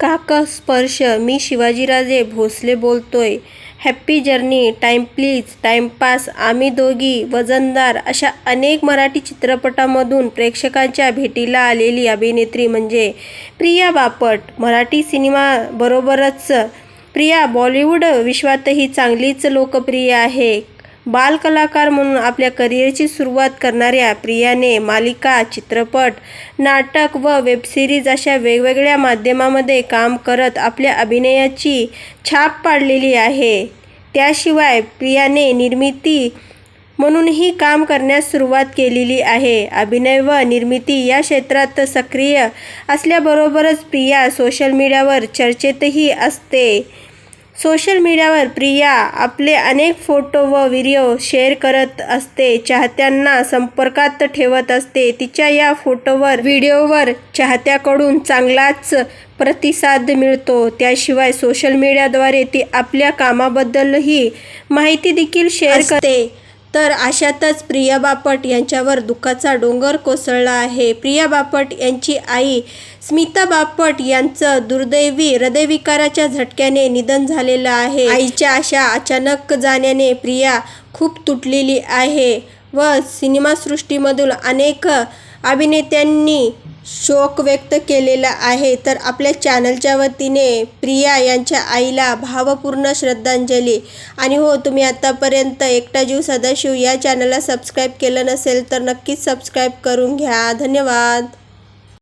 काक स्पर्श मी शिवाजीराजे भोसले बोलतोय. Happy journey time please timepass आम्ही दोघी वजनदार अशा अनेक मराठी चित्रपटामधून प्रेक्षकांच्या भेटीला आलेली अभिनेत्री म्हणजे प्रिया बापट. मराठी सिनेमाबरोबरच प्रिया बॉलिवूड विश्वातही चांगलीच लोकप्रिय आहे. बालकलाकार म्हणून आपल्या करिअरची सुरुवात करणाऱ्या प्रियाने मालिका चित्रपट नाटक व वेबसिरीज अशा वेगवेगळ्या माध्यमामध्ये काम करत आपल्या अभिनयाची छाप पाडलेली आहे. त्याशिवाय प्रियाने निर्मिती म्हणूनही काम करण्यास सुरुवात केलेली आहे. अभिनय व निर्मिती या क्षेत्रात सक्रिय असल्याबरोबरच प्रिया सोशल मीडियावर चर्चेतही असते. सोशल मीडियावर प्रिया आपले अनेक फोटो व व्हिडिओ शेअर करत असते. चाहत्यांना संपर्कात ठेवत असते. तिच्या या फोटोवर व्हिडिओवर चाहत्याकडून चांगलाच प्रतिसाद मिळतो. त्याशिवाय सोशल मीडियाद्वारे ती आपल्या कामाबद्दलही माहिती देखील शेअर करते. तर अशातच प्रिया बापट यांच्यावर दुःखाचा डोंगर कोसळला आहे. प्रिया बापट यांची आई स्मिता बापट यांचं दुर्दैवी हृदयविकाराच्या झटक्याने निधन झालेलं आहे. आईच्या अशा अचानक जाण्याने प्रिया खूप तुटलेली आहे व सिनेमासृष्टीमधून अनेक अभिनेत्यांनी शोक व्यक्त केलेला आहे. तर आपल्या चॅनलच्या वतीने प्रिया यांच्या आईला भावपूर्ण श्रद्धांजली. आणि हो तुम्ही आत्तापर्यंत एकटा जीव सदाशिव या चॅनलला सबस्क्राईब केलं नसेल तर नक्कीच सबस्क्राईब करून घ्या. धन्यवाद.